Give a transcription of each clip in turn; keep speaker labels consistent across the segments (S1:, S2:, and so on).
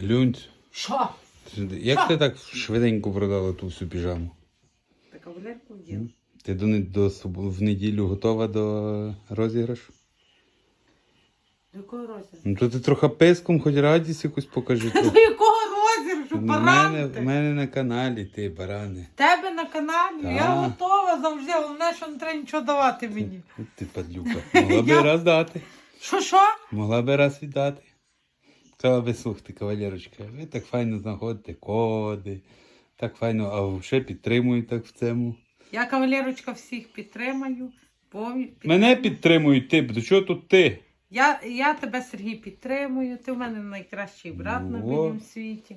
S1: Галюнь,
S2: Що?
S1: як
S2: Що?
S1: ти так швиденько продала ту всю піжаму?
S2: Та кавалерку вділа.
S1: Ти до, не- до суб- в неділю готова до розіграшу?
S2: До якого розіграшу?
S1: Ну то ти трохи писком, хоч радість якусь покажи.
S2: До якого розіграшу?
S1: У мене,
S2: Баранти?
S1: мене на каналі ти, барани.
S2: Тебе на каналі?
S1: Так.
S2: Я готова завжди, головне, що не треба нічого давати мені.
S1: Ти падлюка. Могла би
S2: Я-
S1: раз дати.
S2: Що, що?
S1: Могла би раз віддати. Сказала би, слухайте, кавалерочка, ви так файно знаходите коди, так файно, а ще підтримують так в цьому.
S2: Я кавалерочка всіх підтримаю. Пові-
S1: Мене підтримують ти, до чого тут ти?
S2: Я, я тебе, Сергій, підтримую. Ти в мене найкращий брат на
S1: Ну,
S2: білім світі.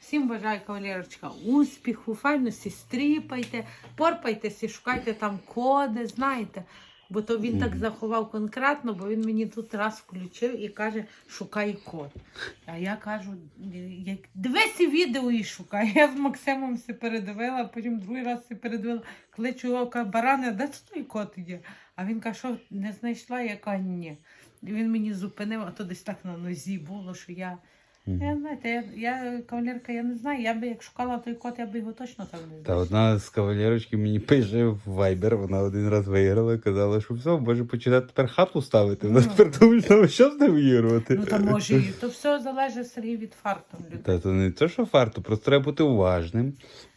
S2: Всім бажаю, кавалерочка, успіху, файно сі стріпайте, порпайтеся, шукайте там коди, знаєте. Бо то він так заховав конкретно, бо він мені тут раз включив і каже, шукай код. А я кажу, як... дивись і відео і шукай. Я з Максимом все передивила, потім другий раз все передивила. Кличу його, кажу, баране, де це той код є? А він каже, що не знайшла, я кажу, ні. І він мені зупинив, а то десь так на нозі було, що я. Я знаєте, я, я кавалерка, я не знаю. Я би як шукала той код, я би його точно там не
S1: Та одна з кавалерочки мені пише в Viber, вона один раз виграла, казала, що все, може починати тепер хату ставити. Вона
S2: Ну.
S1: тепер думає, що що з ним вигрувати.
S2: Ну то може, і то все залежить Сергій від фарту людей.
S1: Та то не те, що фарту, просто треба бути уважним.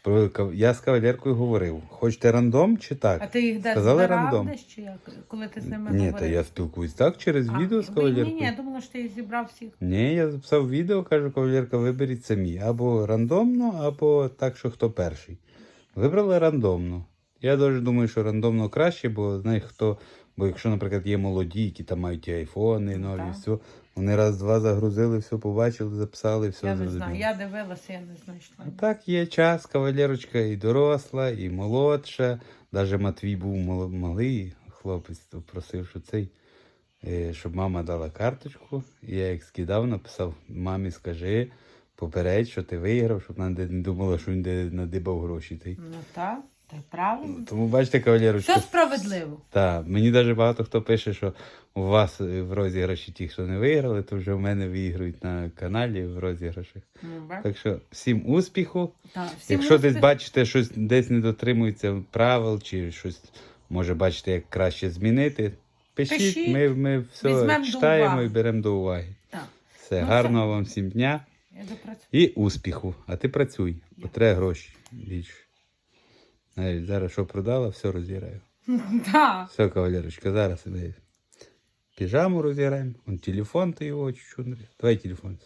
S1: Про Я з кавалеркою говорив, хочете рандом чи так?
S2: А ти їх де
S1: Сказали рандом.
S2: десь чи як? Коли ти з ними
S1: Ні,
S2: говорив?
S1: та я спілкуюсь так через
S2: А,
S1: відео з
S2: ви-
S1: кавалеркою.
S2: Ні, ні, я думала, що ти їх зібрав всіх.
S1: Ні, я записав відео, кажу, кавалерка, виберіть самі. Або рандомно, або так, що хто перший. Вибрали рандомно. Я дуже думаю, що рандомно краще, бо знаєш хто. Бо якщо, наприклад, є молоді, які там мають і айфони, нові,
S2: так.
S1: все, вони раз-два загрузили, все побачили, записали, все
S2: я не
S1: зрозуміли.
S2: знаю. Я дивилася, я не знайшла.
S1: А так є час, кавалерочка і доросла, і молодша. Навіть Матвій був мал- малий хлопець, то просив, що цей, е, щоб мама дала карточку. І я як скидав, написав, мамі скажи, попередь, що ти виграв, щоб вона не думала, що він де надибав гроші. Й-
S2: Ну так, так правильно.
S1: Тому бачите, кавалерочка.
S2: Все справедливо.
S1: Так, мені навіть багато хто пише, що у вас в розіграші ті, хто не виграли, то вже в мене виіграють на каналі в розіграшах.
S2: Ну, бач.
S1: Так що всім успіху.
S2: Так, всім
S1: Якщо десь бачите, щось десь не дотримується правил, чи щось може бачите, як краще змінити, пишіть,
S2: Пишіть.
S1: ми, ми все
S2: Візьмем
S1: читаємо і беремо до уваги.
S2: Так,
S1: Все,
S2: Ну,
S1: гарного вам всім дня і успіху. А ти працюй, бо треба гроші більше. Навіть зараз що продала, все розіграю.
S2: Да.
S1: Все, кавалерочка, зараз навіть. піжаму розіграємо. Он телефон ти його чуть-чуть. Давай телефон.